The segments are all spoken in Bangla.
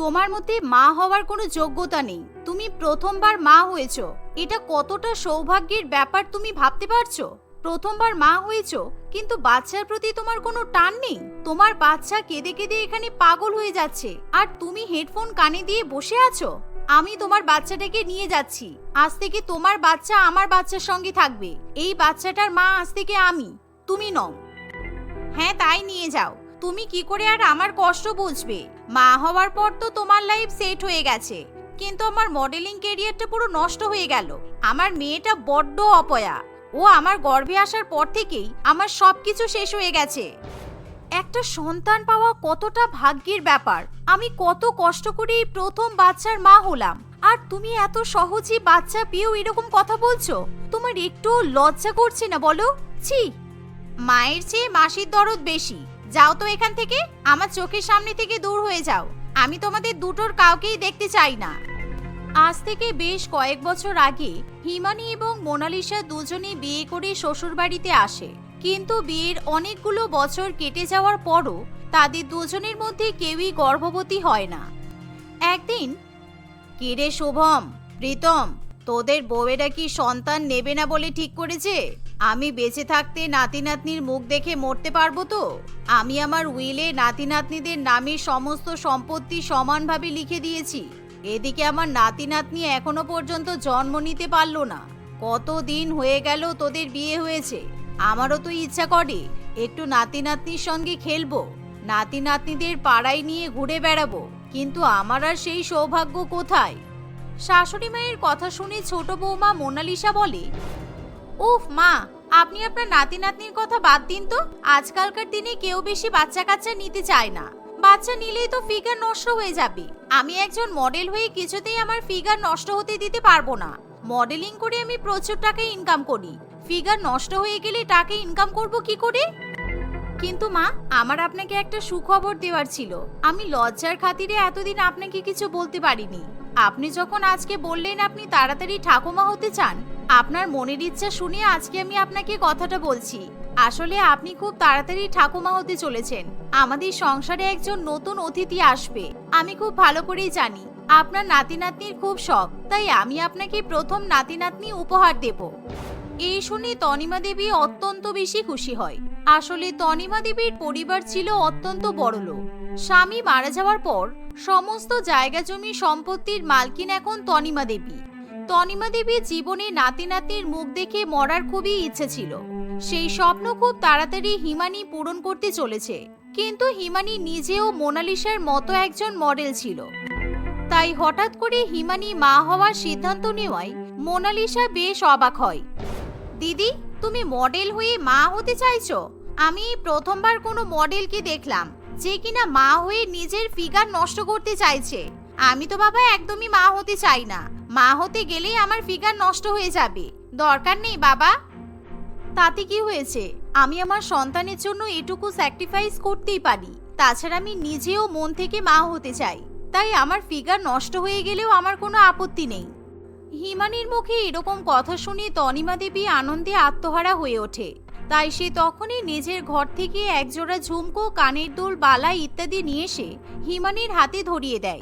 তোমার মধ্যে মা হওয়ার কোনো যোগ্যতা নেই। তুমি প্রথমবার মা হয়েছ। এটা কতটা সৌভাগ্যের ব্যাপার তুমি ভাবতে পারছ? প্রথমবার মা হয়েছো, কিন্তু বাচ্চার প্রতি তোমার কোনো টান নেই? তোমার বাচ্চা কেঁদে কেঁদে এখানে পাগল হয়ে যাচ্ছে, আর তুমি হেডফোন কানে দিয়ে বসে আছো? আমি তোমার বাচ্চাটাকে নিয়ে যাচ্ছি। আজ থেকে তোমার বাচ্চা আমার বাচ্চার সঙ্গে থাকবে। এই বাচ্চাটার মা আজ থেকে আমি। তুমি নও। হ্যাঁ তাই নিয়ে যাও। তুমি কি করে আর আমার কষ্ট বুঝবে? মা হওয়ার পর তো তোমার লাইফ সেট হয়ে গেছে। কিন্তু আমার মডেলিং কেরিয়ারটা পুরো নষ্ট হয়ে গেল। আমার মেয়েটা বড্ড অপয়া। ও আমার গর্ভে আসার পর থেকেই আমার সবকিছু শেষ হয়ে গেছে। একটা সন্তান পাওয়া কতটা ভাগ্যের ব্যাপার। আমি কত কষ্ট করে এই প্রথম বাচ্চার মা হলাম। আর তুমি এত সহজেই বাচ্চা পেয়েও এরকম কথা বলছো? তোমার একটু লজ্জা করছে না বলো? ছি। মায়ের চেয়ে মাসির দরদ বেশি। যাও তো এখান থেকে, আমার চোখের সামনে থেকে দূর হয়ে যাও। আমি তোমাদের দুটোর কাউকেই দেখতে চাই না। আজ থেকে বেশ কয়েক বছর আগে, হিমানি এবং মোনালিসা দুজনে বিয়ে করে শ্বশুরবাড়িতে আসে। কিন্তু বিয়ের অনেকগুলো বছর কেটে যাওয়ার পরও তাদের দুজনের মধ্যে কেউই গর্ভবতী হয় না। একদিন কিরে শুভম, প্রীতম তোদের বউয়েরা কি সন্তান নেবে না বলে ঠিক করেছে? আমি বেঁচে থাকতে নাতি নাতনির মুখ দেখে মরতে পারব তো? আমি আমার উইলে নাতি নাতনিদের নামে সমস্ত সম্পত্তি সমানভাবে লিখে দিয়েছি। এদিকে আমার নাতি নাতনি এখনও পর্যন্ত জন্ম নিতে পারল না। কত দিন হয়ে গেল তোদের বিয়ে হয়েছে? আমারও তো ইচ্ছা করে, একটু নাতি নাতনির সঙ্গে খেলব। নাতি নাতনিদের পাড়ায় নিয়ে ঘুরে বেড়াবো। কিন্তু আমার আর সেই সৌভাগ্য কোথায়? শাশুড়ি মায়ের কথা শুনে ছোট বৌমা মোনালিসা বলে, উফ, মা, আপনি আপনার নাতি নাতনির কথা বাদ দিন তো। আজকালকার দিনে কেউ বেশি বাচ্চা কাচ্চা নিতে চায় না। বাচ্চা নিলেই তো ফিগার নষ্ট হয়ে যাবে। আমি একজন মডেল হয়ে কিছুতেই আমার ফিগার নষ্ট হতে দিতে পারব না। মডেলিং করে আমি প্রচুর টাকা ইনকাম করি। ফিগার নষ্ট হয়ে গেলে টাকা ইনকাম করব কি করে? কিন্তু মা, আমার আপনাকে একটা সুখবর দেওয়ার ছিল। আমি লজ্জার খাতিরে এতদিন আপনাকে কিছু বলতে পারিনি। আপনি যখন আজকে বললেন আপনি তাড়াতাড়ি ঠাকুমা হতে চান, আপনার মনের ইচ্ছা শুনে আজকে আমি আপনাকে কথাটা বলছি। আসলে আপনি খুব তাড়াতাড়ি ঠাকুমা হতে চলেছেন। আমাদের সংসারে একজন নতুন অতিথি আসবে। আমি খুব ভালো করেই জানি। আপনার নাতি নাতনির খুব শখ, তাই আমি আপনাকে প্রথম নাতি নাতনি উপহার দেব। এই শুনে তনিমা দেবী অত্যন্ত বেশি খুশি হয়। আসলে তনিমা দেবীর পরিবার ছিল অত্যন্ত বড়লোক স্বামী মারা যাওয়ার পর সমস্ত জায়গা জমি সম্পত্তির মালকিন এখন তনিমা দেবী। তনিমা দেবীর জীবনে নাতি নাতির মুখ দেখে মরার খুবই ইচ্ছে ছিল। সেই স্বপ্ন খুব তাড়াতাড়ি হিমানি পূরণ করতে চলেছে। কিন্তু হিমানি নিজেও মোনালিসার মতো একজন মডেল ছিল। তাই হঠাৎ করে হিমানি মা হওয়ার সিদ্ধান্ত নেওয়ায় মোনালিসা বেশ অবাক হয়। দিদি তুমি মডেল হয়ে মা হতে চাইছো? আমি প্রথমবার কোনো মডেলকে দেখলাম যে কিনা মা হয়ে নিজের ফিগার নষ্ট করতে চাইছে। আমি তো বাবা একদমই মা হতে চাই না। মা হতে গেলেই আমার ফিগার নষ্ট হয়ে যাবে। দরকার নেই বাবা। তাতে কি হয়েছে? আমি আমার সন্তানের জন্য এটুকু স্যাক্রিফাইস করতেই পারি। তাছাড়া আমি নিজেও মন থেকে মা হতে চাই। তাই আমার ফিগার নষ্ট হয়ে গেলেও আমার কোনো আপত্তি নেই। হিমানির মুখে এরকম কথা শুনে তনিমা দেবী আনন্দে আত্মহারা হয়ে ওঠে। তাই সে তখনই নিজের ঘর থেকে একজোড়া ঝুমকো, কানের দুল, বালা ইত্যাদি নিয়ে এসে হিমানির হাতে ধরিয়ে দেয়।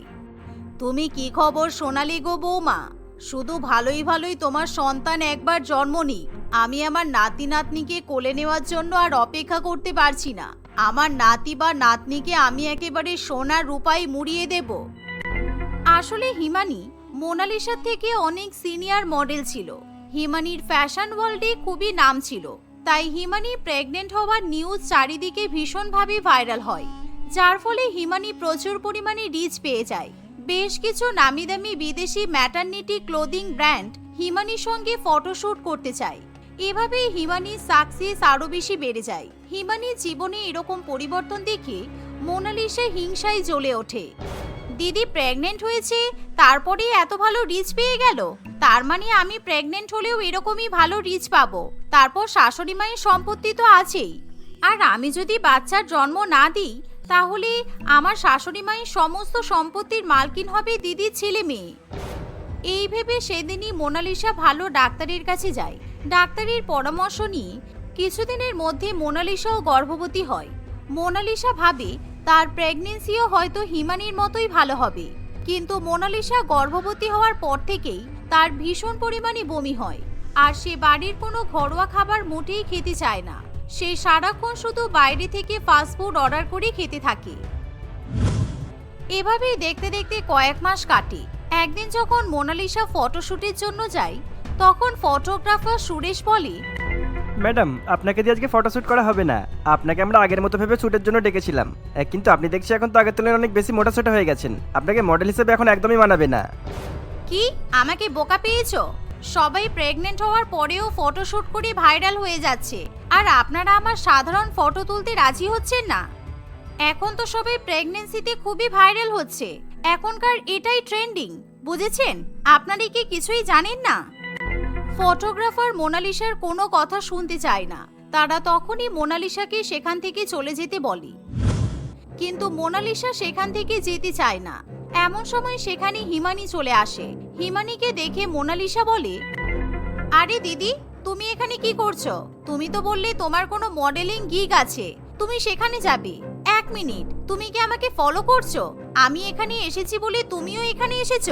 তুমি কি খবর সোনালি গো বৌমা? শুধু ভালোই ভালোই তোমার সন্তান একবার জন্ম নিক। আমি আমার নাতি নাতনিকে কোলে নেওয়ার জন্য আর অপেক্ষা করতে পারছি না। আমার নাতি বা নাতনিকে আমি একেবারে সোনার রূপাই মুড়িয়ে দেব। আসলে হিমানি মোনালিসার থেকে অনেক সিনিয়র মডেল ছিল। হিমানির ফ্যাশন ওয়ার্ল্ডে খুবই নাম ছিল। তাই হিমানি প্রেগনেন্ট হওয়ার নিউজ চারিদিকে ভীষণভাবে ভাইরাল হয়। যার ফলে হিমানি প্রচুর পরিমাণে রিচ পেয়ে যায়। বেশ কিছু নামি দামি বিদেশি ম্যাটার্নিটি ক্লোদিং ব্র্যান্ড হিমানির সঙ্গে ফটোশ্যুট করতে চায়। এভাবে হিমানির সাকসেস আরও বেশি বেড়ে যায়। হিমানির জীবনে এরকম পরিবর্তন দেখে মোনালিসা হিংসায় জ্বলে ওঠে। দিদি প্রেগনেন্ট হয়েছে, তারপরে এত ভালো রিচ পেয়ে গেল? তার মানে আমি প্রেগনেন্ট হলেও এরকমই ভালো রিচ পাবো। তারপর শাশুড়ি মায়ের সম্পত্তি তো আছেই। আর আমি যদি বাচ্চার জন্ম না দিই, তাহলে আমার শাশুড়ি মায়ের সমস্ত সম্পত্তির মালকিন হবে দিদির ছেলে মেয়ে। এই ভেবে সেদিনই মোনালিসা ভালো ডাক্তারের কাছে যায়। ডাক্তারের পরামর্শ নিয়ে কিছুদিনের মধ্যে মোনালিসাও গর্ভবতী হয়। মোনালিসা ভাবে তার প্রেগনেন্সিও হয়তো হিমানির মতোই ভালো হবে। কিন্তু মোনালিসা গর্ভবতী হওয়ার পর থেকেই তার ভীষণ পরিমাণে বমি হয়। আর সে বাড়ির কোনো ঘরোয়া খাবার মোটেই খেতে চায় না। সে সারাক্ষণ শুধু বাইরে থেকে ফাস্টফুড অর্ডার করে খেতে থাকে। এভাবেই দেখতে দেখতে কয়েক মাস কাটে। একদিন যখন মোনালিসা ফটোশুটের জন্য যায়, তখন ফটোগ্রাফার সুরেশ বলে ম্যাডাম, আপনাকে দিয়ে আজকে ফটোশ্যুট করা হবে না। আপনাকে আমরা আগের মতো ভেবে শ্যুটের জন্য ডেকেছিলাম। কিন্তু আপনি দেখছি এখন তো আগের তুলনায় অনেক বেশি মোটাসোটা হয়ে গেছেন। আপনাকে মডেল হিসেবে এখন একদমই মানাবে না। কি? আমাকে বোকা পেয়েছ? সবাই প্রেগনেন্ট হওয়ার পরেও ফটোশুট করে ভাইরাল হয়ে যাচ্ছে। আর আপনারা আমার সাধারণ ফটো তুলতে রাজি হচ্ছেন না। এখন তো সবাই প্রেগনেন্সিতে খুবই ভাইরাল হচ্ছে। এখনকার এটাই ট্রেন্ডিং বুঝেছেন? আপনারা কি কিছুই জানেন না? ফটোগ্রাফার মোনালিসার কোনো কথা শুনতে চায় না। তারা তখনই মোনালিসাকে সেখান থেকে চলে যেতে বলে। কিন্তু মোনালিসা সেখান থেকে যেতে চায় না। এমন সময় সেখানে হিমানি চলে আসে। হিমানিকে দেখে মোনালিসা বলে, আরে দিদি, তুমি এখানে কি করছ? তুমি তো বললে তোমার কোনো মডেলিং গিগ আছে। তুমি সেখানে যাবে। এক মিনিট, তুমি কি আমাকে ফলো করছ? আমি এখানে এসেছি বলে তুমিও এখানে এসেছ?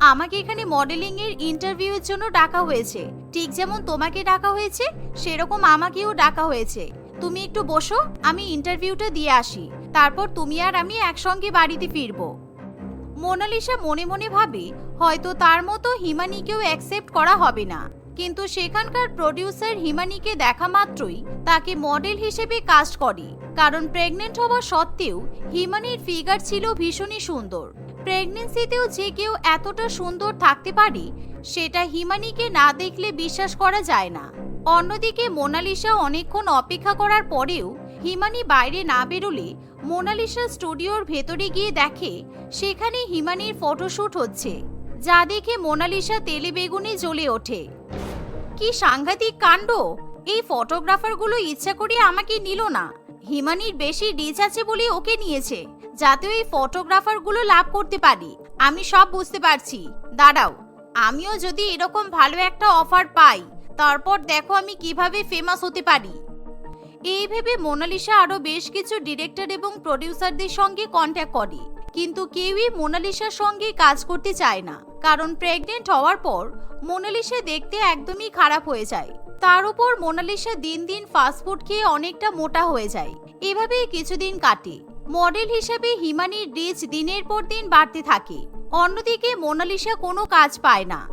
আমাকে এখানে মডেলিং এর ইন্টারভিউর জন্য ডাকা হয়েছে। ঠিক যেমন তোমাকে ডাকা হয়েছে, সেরকম আমাকেও ডাকা হয়েছে। তুমি একটু বসো, আমি ইন্টারভিউটা দিয়ে আসি। তারপর তুমি আর আমি একসঙ্গে বাড়িতে ফিরবো। মোনালিসা মনে মনে ভাবে, হয়তো তার মতো হিমানিকেও অ্যাকসেপ্ট করা হবে না। কিন্তু সেখানকার প্রডিউসার হিমানিকে দেখা মাত্রই তাকে মডেল হিসেবে কাস্ট করে। কারণ প্রেগনেন্ট হওয়া সত্ত্বেও হিমানির ফিগার ছিল ভীষণই সুন্দর। প্রেগনেন্সিতেও যে কেউ এতটা সুন্দর থাকতে পারে, সেটা হিমানিকে না দেখলে বিশ্বাস করা যায় না। অন্যদিকে মোনালিসা অনেকক্ষণ অপেক্ষা করার পরেও হিমানি বাইরে না বেরোলে মোনালিসা স্টুডিওর ভেতরে গিয়ে দেখে, সেখানে হিমানির ফটোশ্যুট হচ্ছে, যা দেখে মোনালিসা তেলে বেগুনে জ্বলে ওঠে। কি সাংঘাতিক কাণ্ড! এই ফটোগ্রাফারগুলো ইচ্ছা করে আমাকে নিল না। হিমানির বেশি রিচ আছে বলে ওকে নিয়েছে। যাতে ওই ফটোগ্রাফারগুলো লাভ করতে পারি। আমি সব বুঝতে পারছি। দাঁড়াও, আমিও যদি এরকম ভালো একটা অফার পাই, তারপর দেখো আমি কীভাবে ফেমাস হতে পারি। এই ভেবে মোনালিসা আরও বেশ কিছু ডিরেক্টর এবং প্রডিউসারদের সঙ্গে কন্ট্যাক্ট করে। কিন্তু কেউই মোনালিসার সঙ্গে কাজ করতে চায় না। কারণ প্রেগনেন্ট হওয়ার পর মোনালিসা দেখতে একদমই খারাপ হয়ে যায়। তার উপর মোনালিসা দিন দিন ফাস্টফুড খেয়ে অনেকটা মোটা হয়ে যায়। এভাবেই কিছুদিন কাটে। মডেল হিসেবে হিমানির রিচ দিনের পর দিন বাড়তে থাকে। অন্যদিকে মোনালিসা কোনো কাজ পায় না।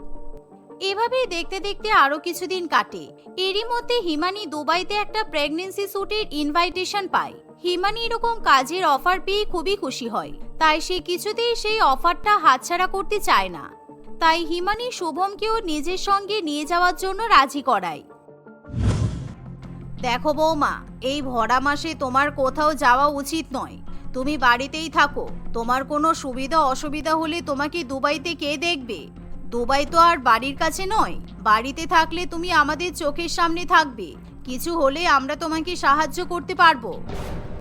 এভাবেই দেখতে দেখতে আরও কিছুদিন কাটে। এরই মধ্যে হিমানি দুবাইতে একটা প্রেগনেন্সি শুটের ইনভাইটেশন পায়। হিমানি এরকম কাজের অফার পেয়ে খুবই খুশি হয়। তাই সে কিছুতেই সেই অফারটা হাতছাড়া করতে চায় না। তাই হিমানি শুভমকেও নিজের সঙ্গে নিয়ে যাওয়ার জন্য রাজি করায়। দেখো বৌমা, এই ভরা মাসে তোমার কোথাও যাওয়া উচিত নয়। তুমি বাড়িতেই থাকো। তোমার কোনো সুবিধা অসুবিধা হলে তোমাকে দুবাইতে কে দেখবে? দুবাই তো আর বাড়ির কাছে নয়। বাড়িতে থাকলে তুমি আমাদের চোখের সামনে থাকবে। কিছু হলে আমরা তোমাকে সাহায্য করতে পারব।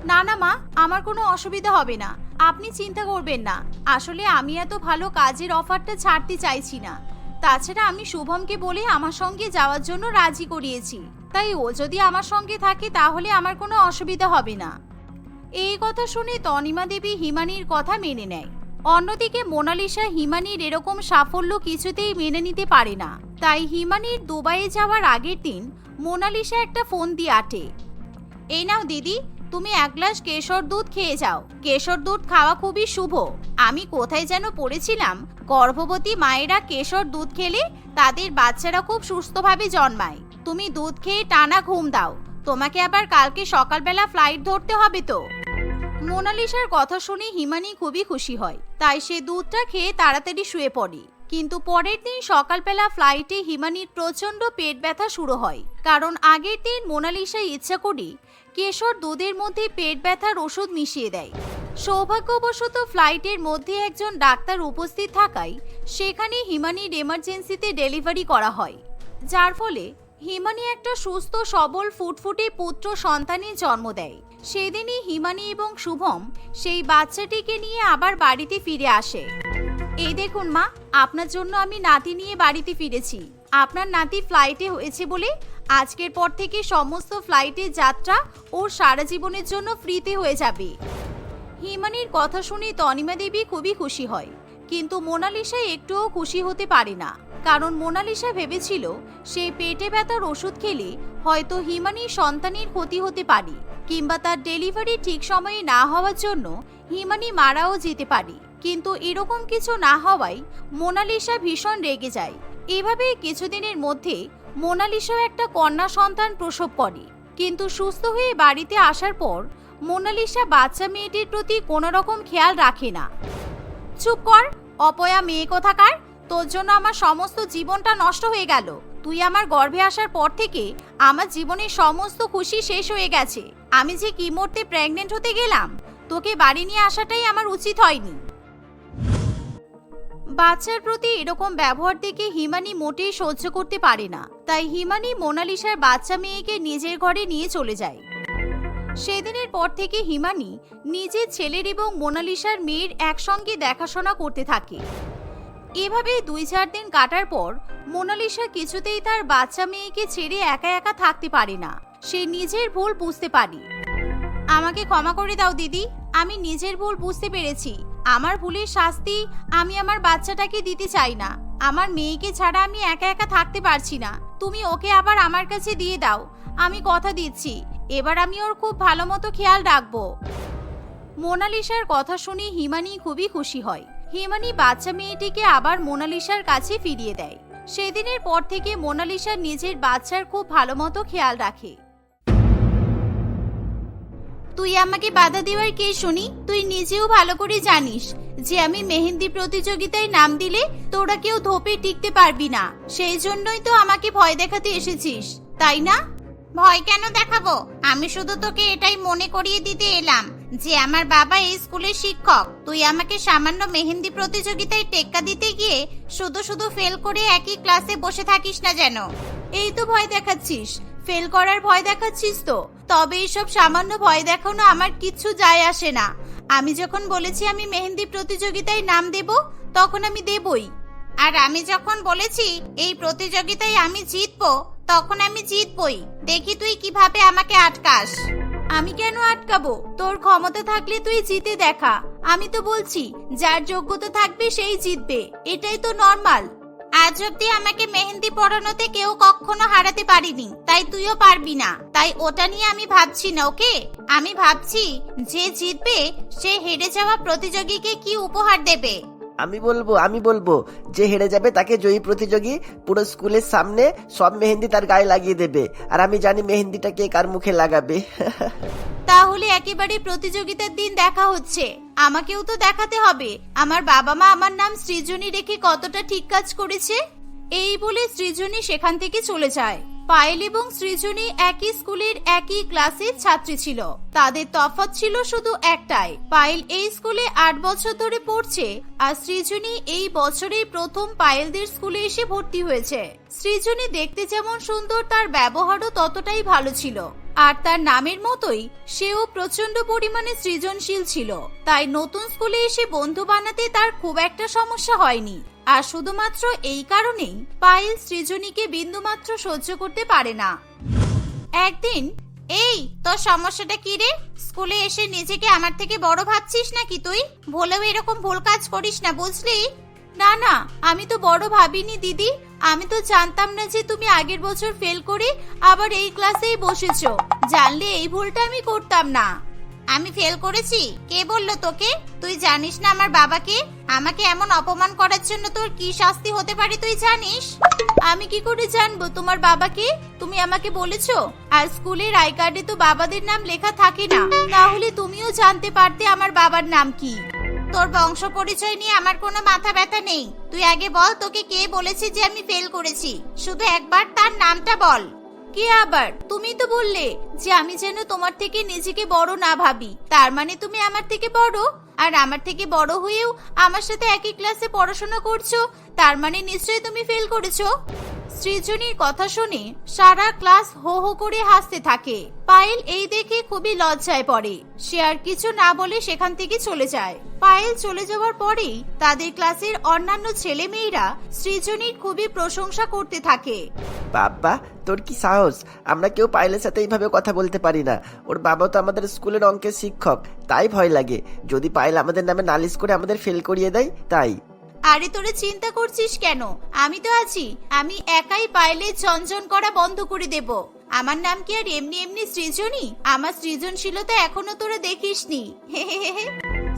না না, মা, আমার কোনো অসুবিধা হবে না। আপনি চিন্তা করবেন না। আসলে আমি এত ভালো কাজের অফারটা ছাড়তে চাইছি না। তাছাড়া আমি শুভমকে বলে আমার সঙ্গে যাওয়ার জন্য রাজি করিয়েছি। তাই ও যদি আমার সঙ্গে থাকে তাহলে আমার কোনো অসুবিধা হবে না। এই কথা শুনে তনিমা দেবী হিমানির কথা মেনে নেয়। অন্যদিকে মোনালিসা হিমানির এরকম সাফল্য কিছুতেই মেনে নিতে পারে না। তাই হিমানির দুবাইয়ে যাওয়ার আগের দিন মোনালিসা একটা ফোন দিয়ে আটে। এই নাও দিদি তুমি এক গ্লাস কেশর দুধ খেয়ে যাও। কেশর দুধ খাওয়া খুবই শুভ। আমি কোথায় যেন পড়েছিলাম, গর্ভবতী মায়েরা কেশর দুধ খেলে তাদের বাচ্চারা খুব সুস্থভাবে জন্মায়। তুমি দুধ খেয়ে টানা ঘুম দাও। তোমাকে আবার কালকে সকালবেলা ফ্লাইট ধরতে হবে তো। মোনালিসার কথা শুনে হিমানি খুবই খুশি হয়। তাই সে দুধটা খেয়ে তাড়াতাড়ি শুয়ে পড়ে। কিন্তু পরের দিন সকালবেলা ফ্লাইটে হিমানির প্রচণ্ড পেট ব্যথা শুরু হয়। কারণ আগের দিন মোনালিসা ইচ্ছা করে কেশর দুধের মধ্যে পেট ব্যথার ওষুধ মিশিয়ে দেয়। সৌভাগ্যবশত ফ্লাইটের মধ্যে একজন ডাক্তার উপস্থিত থাকায় সেখানে হিমানির এমার্জেন্সিতে ডেলিভারি করা হয়। যার ফলে হিমানি একটা সুস্থ, সবল, ফুটফুটে পুত্র সন্তানের জন্ম দেয়। সেদিনই হিমানি এবং শুভম সেই বাচ্চাটিকে নিয়ে আবার বাড়িতে ফিরে আসে। এই দেখুন মা, আপনার জন্য আমি নাতি নিয়ে বাড়িতে ফিরেছি। আপনার নাতি ফ্লাইটে হয়েছে বলে আজকের পর থেকে সমস্ত ফ্লাইটের যাত্রা ওর সারা জীবনের জন্য ফ্রিতে হয়ে যাবে। হিমানির কথা শুনে তনিমা দেবী খুবই খুশি হয়। কিন্তু মোনালিসা একটুও খুশি হতে পারে না। কারণ মোনালিসা ভেবেছিল সেই পেটে ব্যথার ওষুধ খেলে হয়তো হিমানির সন্তানের ক্ষতি হতে পারে, কিংবা তার ডেলিভারি ঠিক সময়ে না হওয়ার জন্য হিমানি মারাও যেতে পারে। কিন্তু এরকম কিছু না হওয়ায় মোনালিসা ভীষণ রেগে যায়। এভাবে কিছুদিনের মধ্যে মোনালিসাও একটা কন্যা সন্তান প্রসব করে। কিন্তু সুস্থ হয়ে বাড়িতে আসার পর মোনালিসা বাচ্চা মেয়েটির প্রতি কোনো রকম খেয়াল রাখে না। চুপ কর, অপয়া মেয়ে কোথাকার? তোর জন্য আমার সমস্ত জীবনটা নষ্ট হয়ে গেল। তুই আমার গর্ভে আসার পর থেকে আমার জীবনের সমস্ত খুশি শেষ হয়ে গেছে। আমি যে কি মরতে প্রেগনেন্ট হতে গেলাম, তোকে বাড়ি নিয়ে আসাটাই আমার উচিত হয়নি। বাচ্চার প্রতি এরকম ব্যবহার দেখে হিমানি মোটেই সহ্য করতে পারে না। তাই হিমানি মোনালিসার বাচ্চা মেয়েকে নিজের ঘরে নিয়ে চলে যায়। সেদিনের পর থেকে হিমানি নিজের ছেলের এবং মোনালিসার মেয়ের একসঙ্গে দেখাশোনা করতে থাকে। এভাবে দুই চার দিন কাটার পর মোনালিসা কিছুতেই তার বাচ্চা মেয়েকে ছেড়ে একা একা থাকতে পারে না। সে নিজের ভুল বুঝতে পারে। আমাকে ক্ষমা করে দাও দিদি, আমি নিজের ভুল বুঝতে পেরেছি। আমার ভুলের শাস্তি আমি আমার বাচ্চাটাকে দিতে চাই না। আমার মেয়েকে ছাড়া আমি একা একা থাকতে পারছি না। তুমি ওকে আবার আমার কাছে দিয়ে দাও। আমি কথা দিচ্ছি। এবার আমি ওর খুব ভালো মতো খেয়াল রাখব। মোনালিসার কথা শুনে হিমানি খুবই খুশি হয়। হিমানি বাচ্চা মেয়েটিকে আবার মোনালিসার কাছে ফিরিয়ে দেয়। সেদিনের পর থেকে মোনালিসা নিজের বাচ্চার খুব ভালো মতো খেয়াল রাখে। তুই আমাকে বাধা দেওয়ার কে শুনি? তুই নিজেও ভালো করে জানিস যে আমি মেহেন্দি প্রতিযোগিতায় নাম দিলে তোরা কেউ ধোপে টিকতে পারবি না। সেই জন্যই তো আমাকে ভয় দেখাতে এসেছিস, তাই না? ভয় কেন দেখাবো? আমি শুধু তোকে এটাই মনে করিয়ে দিতে এলাম যে আমার বাবা এই স্কুলের শিক্ষক। তুই আমাকে সামান্য মেহেন্দি প্রতিযোগিতায় টেক্কা দিতে গিয়ে শুধু শুধু ফেল করে একই ক্লাসে বসে থাকিস না যেন। এই তো ভয় দেখাচ্ছিস। ফেল করার ভয় দেখাচ্ছিস তো? তবে এইসব সামান্য ভয় দেখানো আমার কিচ্ছু যায় আসে না। আমি যখন বলেছি আমি মেহেন্দি প্রতিযোগিতায় নাম দেব, তখন আমি দেবই। আর আমি যখন বলেছি এই প্রতিযোগিতায় আমি জিতবো, তখন আমি জিতবই। দেখি তুই কীভাবে আমাকে আটকাস। আমি কেন আটকাবো? তোর ক্ষমতা থাকলে তুই জিতে দেখা। আমি তো বলছি, যার যোগ্যতা থাকবে সেই জিতবে। এটাই তো নর্মাল আজ অব্দি আমাকে মেহেন্দি পড়ানোতে কেউ কখনো হারাতে পারিনি। তাই তুইও পারবি না। তাই ওটা নিয়ে আমি ভাবছি না, ওকে? আমি ভাবছি, যে জিতবে, সে হেরে যাওয়া প্রতিযোগীকে কি উপহার দেবে? আমি বলব আমি বলব, যে হেরে যাবে তাকে জয়ী প্রতিযোগী পুরো স্কুলের সামনে সব মেহেন্দি তার গায়ে লাগিয়ে দেবে। আর আমি জানি মেহেন্দিটা কে কার মুখে লাগাবে। তাহলে একেবারে প্রতিযোগিতার দিন দেখা হচ্ছে। আমাকেও তো দেখাতে হবে। আমার বাবা মা আমার নাম সৃজনী রেখে কতটা ঠিক কাজ করেছে? এই বলে সৃজনী সেখান থেকে চলে যায়। পায়েল এবং সৃজনী একই স্কুলের একই ক্লাসের ছাত্রী ছিল। তাদের তফাৎ ছিল শুধু একটাই। পায়েল এই স্কুলে আট বছর ধরে পড়ছে আর সৃজনী এই বছরেই প্রথম পায়েলদের স্কুলে এসে ভর্তি হয়েছে। সৃজনী দেখতে যেমন সুন্দর, তার ব্যবহারও ততটাই ভালো ছিল। আর তার নামের মতোই সেও প্রচণ্ড পরিমাণে সৃজনশীল ছিল। তাই নতুন স্কুলে এসে বন্ধু বানাতে তার খুব একটা সমস্যা হয়নি। আর শুধুমাত্র এই কারণেই পায়েল সৃজনীকে বিন্দুমাত্র সহ্য করতে পারে না। একদিন, এই, তোর সমস্যাটা কি রে? স্কুলে এসে নিজেকে আমার থেকে বড় ভাবছিস নাকি তুই? বলেও এরকম ভুল কাজ করিস না, বুঝলি? না না, আমি তো বড় ভাবিনি, দিদি। আমি তো জানতাম না যে তুমি আগের বছর ফেল করে আবার এই ক্লাসেই বসেছো। জানলে এই ভুলটা আমি করতাম না। আমি ফেল করেছি? কে বলল তোকে? তুই জানিস না আমার বাবাকে? আমাকে এমন অপমান করার জন্য তোর কি শাস্তি হতে পারে তুই জানিস? আমি কি করে জানব তোমার বাবাকে? তুমি আমাকে বলেছ? আর স্কুলের আই কার্ডে তো বাবাদের নাম লেখা থাকে না। তাহলে তুমিও জানতে পারতে আমার বাবার নাম কি। তোর বংশ পরিচয় নিয়ে আমার কোনো মাথা ব্যথা নেই। তুই আগে বল তোকে কে বলেছে যে আমি ফেল করেছি? শুধু একবার তার নামটা বল। কে আবার? তুমি তো বললে যে আমি যেন তোমার থেকে নিজেকে বড় না ভাবি। তার মানে তুমি আমার থেকে বড়? আর আমার থেকে বড় হয়েও আমার সাথে একই ক্লাসে পড়াশোনা করছ? তার মানে নিশ্চয়ই তুমি ফেল করেছ? সৃজনীর কথা শুনে সারা ক্লাস হো হো করে হাসতে থাকে। পায়েল এই দেখে খুবই লজ্জায় পড়ে। সে আর কিছু না বলে সেখান থেকে চলে যায়। পায়েল চলে যাওয়ার পরেই তাদের ক্লাসের অন্যান্য ছেলে মেয়েরা সৃজনীর খুবই প্রশংসা করতে থাকে। বাবা, তোর কি সাহস? আমরা কেউ পাইলের সাথে এইভাবে কথা বলতে পারি না। ওর বাবা তো আমাদের স্কুলের অঙ্কের শিক্ষক, তাই ভয় লাগে। যদি পাইল আমাদের নামে নালিশ করে আমাদের ফেল করিয়ে দেয়, তাই। আরে তোরে চিন্তা করছিস কেন? আমি তো আছি। আমি একাই পাইলে ঝনঝন করা বন্ধ করে দেব। আমার নাম কি আর এমনি এমনি সৃজনী? আমার সৃজনশীলতা এখনও তোরা দেখিসনি।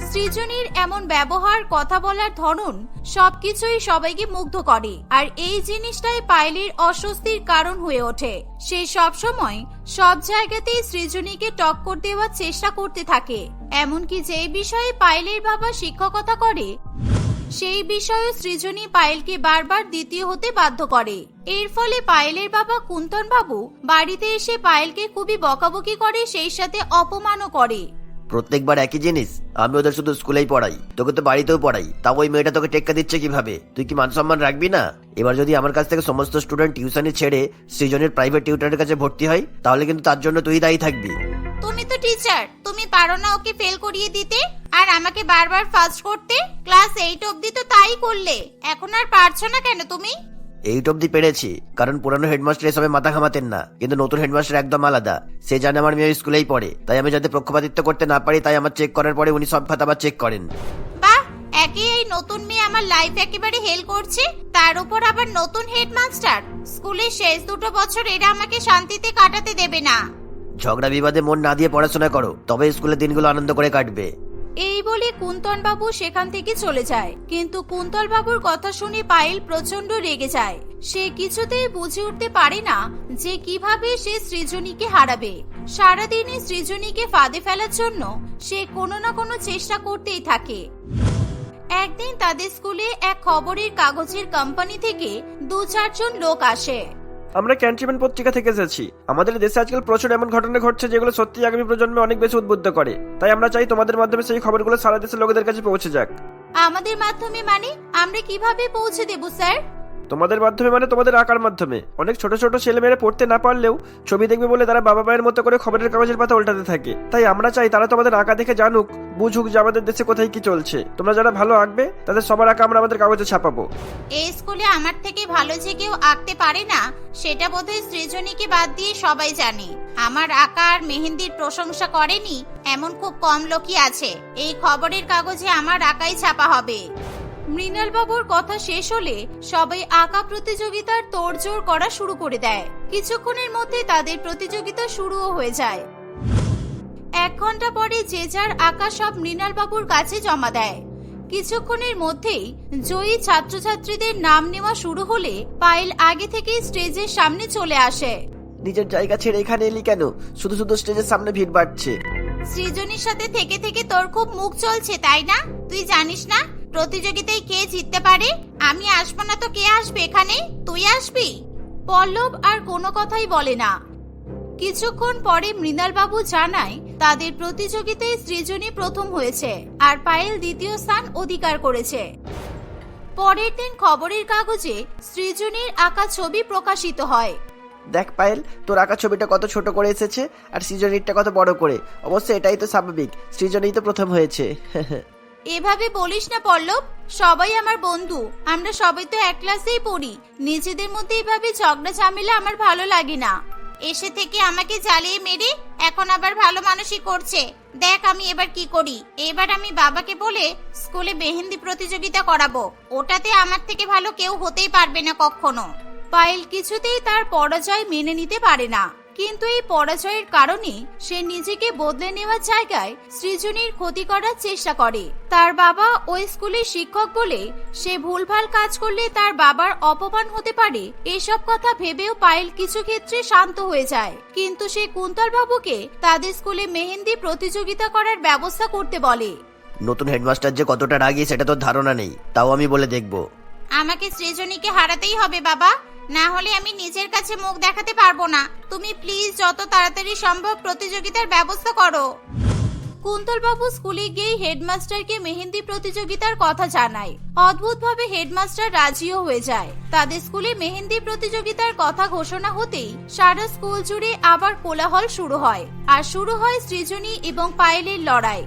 সৃজনীর এমন ব্যবহার, কথা বলার ধরন সবকিছুই সবাইকে মুগ্ধ করে। আর এই জিনিসটাই পাইলের অস্বস্তির কারণ হয়ে ওঠে। সে সব সময় সব জায়গাতেই সৃজনীকে টক্কর দেওয়ার চেষ্টা করতে থাকে। এমনকি যে বিষয়ে পাইলের বাবা শিক্ষকতা করে, সেই বিষয়ে সৃজনী পায়েলকে বারবার দ্বিতীয় হতে বাধ্য করে। এর ফলে পায়েলের বাবা কুন্তন বাবু বাড়িতে এসে পায়েলকে খুবই বকাবকি করে, সেই সাথে অপমানও করে। প্রত্যেকবার একই জিনিস। আমি ওদের শুধু স্কুলেই পড়াই। তোকে তো বাড়িতেও পড়াই। তাও ওই মেয়েটা তোকে টেক্কা দিচ্ছে কীভাবে? তুই কি মান সম্মান রাখবি না? এবার যদি আমার কাছ থেকে সমস্ত স্টুডেন্ট টিউশনি ছেড়ে সৃজনের প্রাইভেট টিউটারের কাছে ভর্তি হয়, তাহলে কিন্তু তার জন্য তুই দায়ী থাকবি। তুমি তো টিচার তুমি পারো না ওকে ফেল করিয়ে দিতে। আর আমাকে বারবার ফার্স্ট করতে। ক্লাস এইট অবধি তো তাই করলে। এখন আর পারছ না কেন তুমি? এইট অব্দি পেরেছি কারণ পুরানো হেডমাস্টার এসবে মাথা ঘামাতেন না কিন্তু নতুন হেডমাস্টার একদম আলাদা। সে জানে আমার মেয়ে স্কুলেই পড়ে তাই আমি যাতে পক্ষপাতিত্ব করতে না পারি তাই আমার চেক করার পরে উনি সব খাতা আবার চেক করেন। বাহ একে এই নতুন মেয়ে আমার লাইফ একেবারে হেল করছে তার উপর আবার নতুন হেডমাস্টার? স্কুলের শেষ দুটো বছর এরা আমাকে শান্তিতে কাটাতে দেবে না। ঝগড়া বিবাদে মন না দিয়ে পড়াশোনা করো তবে স্কুলের দিনগুলো আনন্দ করে কাটবে। এই বলে কুন্তন বাবু সেখান থেকে চলে যায়। কিন্তু কুন্তল বাবুর কথা শুনে পায়েল প্রচণ্ড রেগে যায়। সে কিছুতেই বুঝে উঠতে পারে না যে কীভাবে সে সৃজনীকে হারাবে। সারাদিনই সৃজনীকে ফাঁদে ফেলার জন্য সে কোনো না কোনো চেষ্টা করতেই থাকে। একদিন তাদের স্কুলে এক খবরের কাগজের কোম্পানি থেকে দু চারজন লোক আসে। আমরা ক্যান্টনমেন্ট পত্রিকা থেকে এসেছি। আমাদের দেশে আজকাল প্রচুর এমন ঘটনা ঘটছে যেগুলো সত্যি আগামী প্রজন্মে অনেক বেশি উদ্বুদ্ধ করে। তাই আমরা চাই তোমাদের মাধ্যমে সেই খবরগুলো সারা দেশের লোকেদের কাছে পৌঁছে যাক। আমাদের মাধ্যমে মানে? আমরা কীভাবে পৌঁছে দেব, স্যার? তোমাদের মাধ্যমে মানে তোমাদের আঁকার মাধ্যমে। অনেক ছোট ছোট ছেলেমেয়েরা পড়তে না পারলেও ছবি দেখবে বলে তারা বাবা মায়ের মতো করে খবরের কাগজের পাতা উল্টাতে থাকে। তাই আমরা চাই তারা তোমাদের আঁকা দেখে জানুক, বুঝুক যে আমাদের দেশে কোথায় কি চলছে। তোমরা যারা ভালো আঁকবে, তাদের সবার আঁকা আমরা আমাদের কাগজে ছাপাবো। এই স্কুলে আমার থেকে ভালো যে কেউ আঁকতে পারে না, সেটা বোধহয় সৃজনীকে বাদ দিয়ে সবাই জানে। আমার আঁকা আর মেহেন্দির প্রশংসা করেনি, এমন খুব কম লোকই আছে। এই খবরের কাগজে আমার আঁকাই ছাপা হবে। মৃণাল বাবুর কথা শেষ হলে সবাই আঁকা প্রতিযোগিতার তোড়জোড় করা শুরু করে দেয়। কিছুক্ষণের মধ্যে তাদের প্রতিযোগিতা শুরুও হয়ে যায়। এক ঘণ্টা পরে যে যার আঁকা সব মৃণালবাবুর কাছে জমা দেয়। কিছুক্ষণের মধ্যেই জয়ী ছাত্রছাত্রীদের নাম নেওয়া শুরু হলে পায়েল আগে থেকেই স্টেজের সামনে চলে আসে। নিজের জায়গা ছেড়ে এখানে এলি কেন? শুধু শুধু স্টেজের সামনে ভিড় বাড়ছে। সৃজনীর সাথে থেকে থেকে তোর খুব মুখ চলছে তাই না? তুই জানিস না? প্রতিযোগিতায় কে জিততে পারে? আমি আসব না তো কে আসবে এখানে? তুই আসবি? পল্লব আর কোনো কথাই বলে না। কিছুক্ষণ পরে মৃণাল বাবু জানায়, তাদের প্রতিযোগিতায় সৃজনী প্রথম হয়েছে আর পায়েল দ্বিতীয় স্থান অধিকার করেছে। পরের দিন খবরের কাগজে সৃজনীর আঁকা ছবি প্রকাশিত হয়। দেখ পায়েল, তোর আঁকা ছবিটা কত ছোট করে এসেছে আর সৃজনীরটা কত বড় করে। অবশ্য এটাই তো স্বাভাবিক, সৃজনই তো প্রথম হয়েছে। এভাবে বলিস না পল্লব, সবাই আমার বন্ধু, আমরা সবাই তো এক ক্লাসেই পড়ি, নিজেদের মধ্যে এভাবে ঝগড়া ঝামেলা আমার ভালো লাগে না। এসে থেকে আমাকে জ্বালিয়ে মেরে এখন আবার ভালো মানুষই করছে। দেখ আমি এবার কি করি। এবার আমি বাবাকে বলে স্কুলে মেহেন্দি প্রতিযোগিতা করাবো। ওটাতে আমার থেকে ভালো কেউ হতেই পারবে না কখনো। পায়েল কিছুতেই তার পরাজয় মেনে নিতে পারে না। কিন্তু এই পরাজয়ের কারণে সে নিজেকে বদলে নেওয়ার জায়গায় সৃজনীর ক্ষতি করার চেষ্টা করে। তার বাবা ওই স্কুলের শিক্ষক বলে সে ভুলভাল কাজ করলে তার বাবার অপমান হতে পারে। এসব কথা ভেবেও পায়েল কিছু ক্ষেত্রে শান্ত হয়ে যায়। কিন্তু সে কুন্তল বাবুকে তাদের স্কুলে মেহেন্দি প্রতিযোগিতা করার ব্যবস্থা করতে বলে। নতুন হেডমাস্টার যে কতটা রাগি সেটা তোর ধারণা নেই। তাও আমি বলে দেখব। আমাকে সৃজনীকে হারাতেই হবে বাবা। না হলে আমি নিজের কাছে মুখ দেখাতে পারব না। তুমি প্লিজ যত তাড়াতাড়ি সম্ভব প্রতিযোগিতার ব্যবস্থা করো। কুন্তল বাবু স্কুলে গিয়ে হেডমাস্টারকে মেহেন্দি প্রতিযোগিতার কথা জানায়। অদ্ভুতভাবে হেডমাস্টার রাজিও হয়ে যায়। তাদের স্কুলে মেহেন্দি প্রতিযোগিতার কথা ঘোষণা হতেই সারা স্কুল জুড়ে আবার কোলাহল শুরু হয়। আর শুরু হয় সৃজনী এবং পায়েলের লড়াই।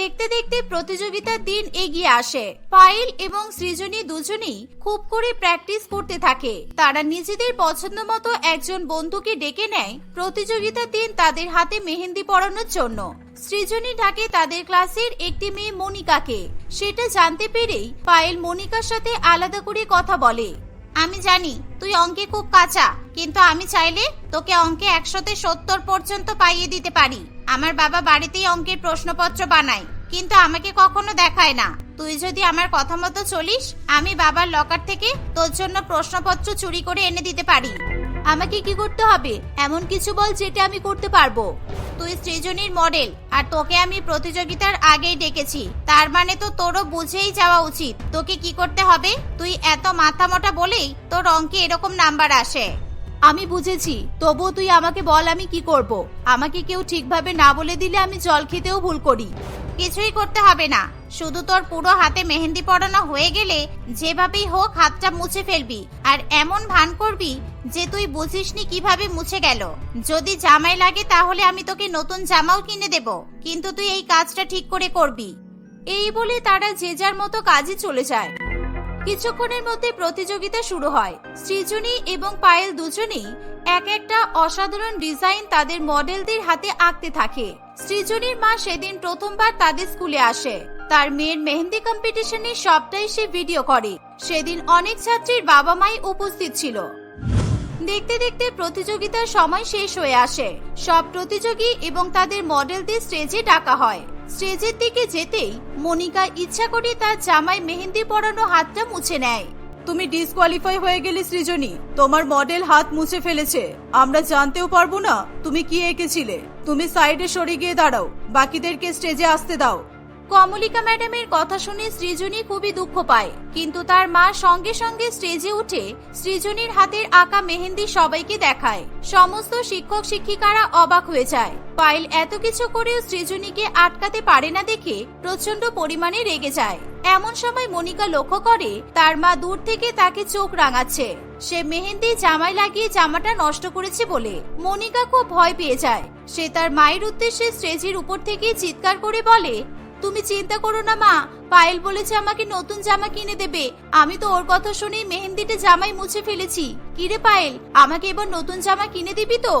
দেখতে দেখতে প্রতিযোগিতার দিন এগিয়ে আসে। পায়েল এবং সৃজনী দুজনেই খুব করে প্র্যাকটিস করতে থাকে। তারা নিজেদের পছন্দ মতো একজন বন্ধুকে ডেকে নেয় প্রতিযোগিতার দিন তাদের হাতে মেহেন্দি পরানোর জন্য। সৃজনী ডাকে তাদের ক্লাসের একটি মেয়ে মনিকাকে। সেটা জানতে পেরেই পায়েল মনিকার সাথে আলাদা করে কথা বলে। আমি জানি, তুই অঙ্কে খুব কাঁচা, কিন্তু আমি চাইলে তোকে অঙ্কে একশোতে সত্তর পর্যন্ত পাইয়ে দিতে পারি। আমার বাবা বাড়িতেই অঙ্কের প্রশ্নপত্র বানায়, কিন্তু আমাকে কখনো দেখায় না। তুই যদি আমার কথা মতো চলিস, আমি বাবার লকার থেকে তোর জন্য প্রশ্নপত্র চুরি করে এনে দিতে পারি। আমাকে কি করতে হবে? এমন কিছু বল যেটা আমি করতে পারব। তুই সৃজনীর মডেল, আর তোকে আমি প্রতিযোগিতার আগেই ডেকেছি। তার মানে তো তোরও বুঝেই যাওয়া উচিত। তোকে কি করতে হবে? তুই এত মাথা মোটা বলেই তোর অঙ্কে এরকম নাম্বার আসে। আমি বুঝেছি। তবুও তুই আমাকে বল আমি কি করব। আমাকে কেউ ঠিকভাবে না বলে দিলে আমি জল খেতেও ভুল করি। কিছুই করতে হবে না। শুধু তোর পুরো হাতে মেহেন্দি পড়ানো হয়ে গেলে যেভাবেই হোক হাতটা মুছে ফেলবি। আর এমন ভান করবি যে তুই বুঝিসনি কীভাবে মুছে গেল। যদি জামাই লাগে তাহলে আমি তোকে নতুন জামাও কিনে দেব। কিন্তু তুই এই কাজটা ঠিক করে করবি। এই বলে তারা যে যার মতো কাজে চলে যায়। কিছুক্ষণের মধ্যে প্রতিযোগিতা শুরু হয়। সৃজনী এবং পায়েল দুজনেই এক একটা অসাধারণ ডিজাইন তাদের মডেলদের হাতে আঁকতে থাকে। সৃজনীর মা সেদিন প্রথমবার তাদের স্কুলে আসে। তার মেয়ের মেহেন্দি কম্পিটিশনে সবটাই সে ভিডিও করে। সেদিন অনেক ছাত্রীর বাবা মাই উপস্থিত ছিল। দেখতে দেখতে প্রতিযোগিতার সময় শেষ হয়ে আসে। সব প্রতিযোগী এবং তাদের মডেলদের স্টেজে ডাকা হয়। স্টেজের দিকে যেতেই মনিকা ইচ্ছা করে তার জামাই মেহেন্দি পরানো হাতটা মুছে নেয়। তুমি ডিসকোয়ালিফাই হয়ে গেলে সৃজনী, তোমার মডেল হাত মুছে ফেলেছে। আমরা জানতেও পারব না তুমি কি এঁকেছিলে। তুমি সাইডে সরে গিয়ে দাঁড়াও, বাকিদেরকে স্টেজে আসতে দাও। কমলিকা ম্যাডামের কথা শুনে সৃজনী খুবই দুঃখ পায়। কিন্তু তার মা সঙ্গে সঙ্গে স্টেজে উঠে সৃজনীর হাতের আঁকা মেহেন্দি সবাইকে দেখায়। সমস্ত শিক্ষক শিক্ষিকারা অবাক হয়ে যায়। পাইল এত কিছু করেও সৃজনীকে আটকাতে পারে না দেখে প্রচণ্ড পরিমাণে রেগে যায়। এমন সময় মনিকা লক্ষ্য করে তার মা দূর থেকে তাকে চোখ রাঙাচ্ছে। সে মেহেন্দি জামায় লাগিয়ে জামাটা নষ্ট করেছে বলে মনিকা খুব ভয় পেয়ে যায়। সে তার মায়ের উদ্দেশ্যে স্টেজের উপর থেকে চিৎকার করে বলে তুমি চিন্তা করো না, মা। পায়েল বলেছে আমাকে নতুন জামা কিনে দেবে। আমি তো ওর কথা শুনেই মেহেন্দিতে জামাই মুছে ফেলেছি। কিরে পায়েল, আমাকে এবার নতুন জামা কিনে দিবি তো?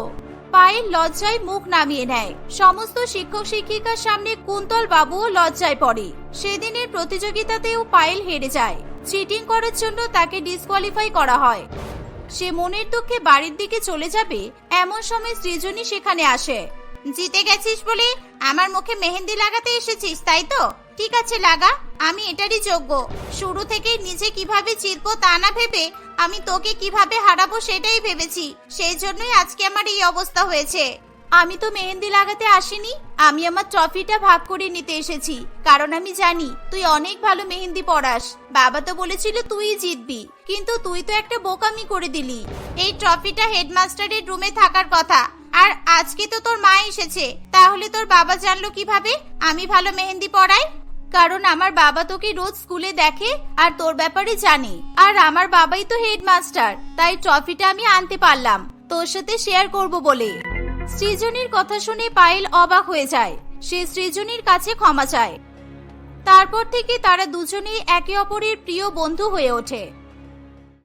পায়েল লজ্জায় মুখ নামিয়ে নেয়। সমস্ত শিক্ষক শিক্ষিকার সামনে কুন্তল বাবুও লজ্জায় পড়ে। সেদিনের প্রতিযোগিতাতেও পায়েল হেরে যায়। চিটিং করার জন্য তাকে ডিসকোয়ালিফাই করা হয়। সে মনের দুঃখে বাড়ির দিকে চলে যাবে, এমন সময় সৃজনী সেখানে আসে। জিতে গেছিস বলে আমার মুখে মেহেন্দি লাগাতে এসেছিস, তাই তো? ঠিক আছে, লাগা, আমি এটারই যোগ্য। শুরু থেকে নিজে কীভাবে জিতবো তা না ভেবে আমি তোকে কীভাবে হারাবো সেটাই ভেবেছি। সেই জন্যই আজকে আমার এই অবস্থা হয়েছে। আমি তো মেহেন্দি লাগাতে আসিনি, আমি আমার ট্রফিটা ভাগ করে নিতে এসেছি। কারণ আমি জানি, তুই অনেক ভালো মেহেন্দি পড়াস বাবা তো বলেছিল তুই জিতবি, কিন্তু তুই তো একটা বোকামি করে দিলি। এই ট্রফিটা হেডমাস্টারের রুমে থাকার কথা। আর আজকে তো তোর মা এসেছে। তাহলে তোর বাবা জানলো কীভাবে? আমি ভালো মেহেন্দি পড়াই। কারণ আমার বাবা তোকে রোজ স্কুলে দেখে আর তোর ব্যাপারে জানে। আর আমার বাবাই তো হেডমাস্টার, তাই ট্রফিটা আমি আনতে পারলাম। তোর সাথে শেয়ার করব বলে। সৃজনীর কথা শুনে পায়েল অবাক হয়ে যায়। সে সৃজনীর কাছে ক্ষমা চায়। তারপর থেকে তারা দুজনেই একে অপরের প্রিয় বন্ধু হয়ে ওঠে।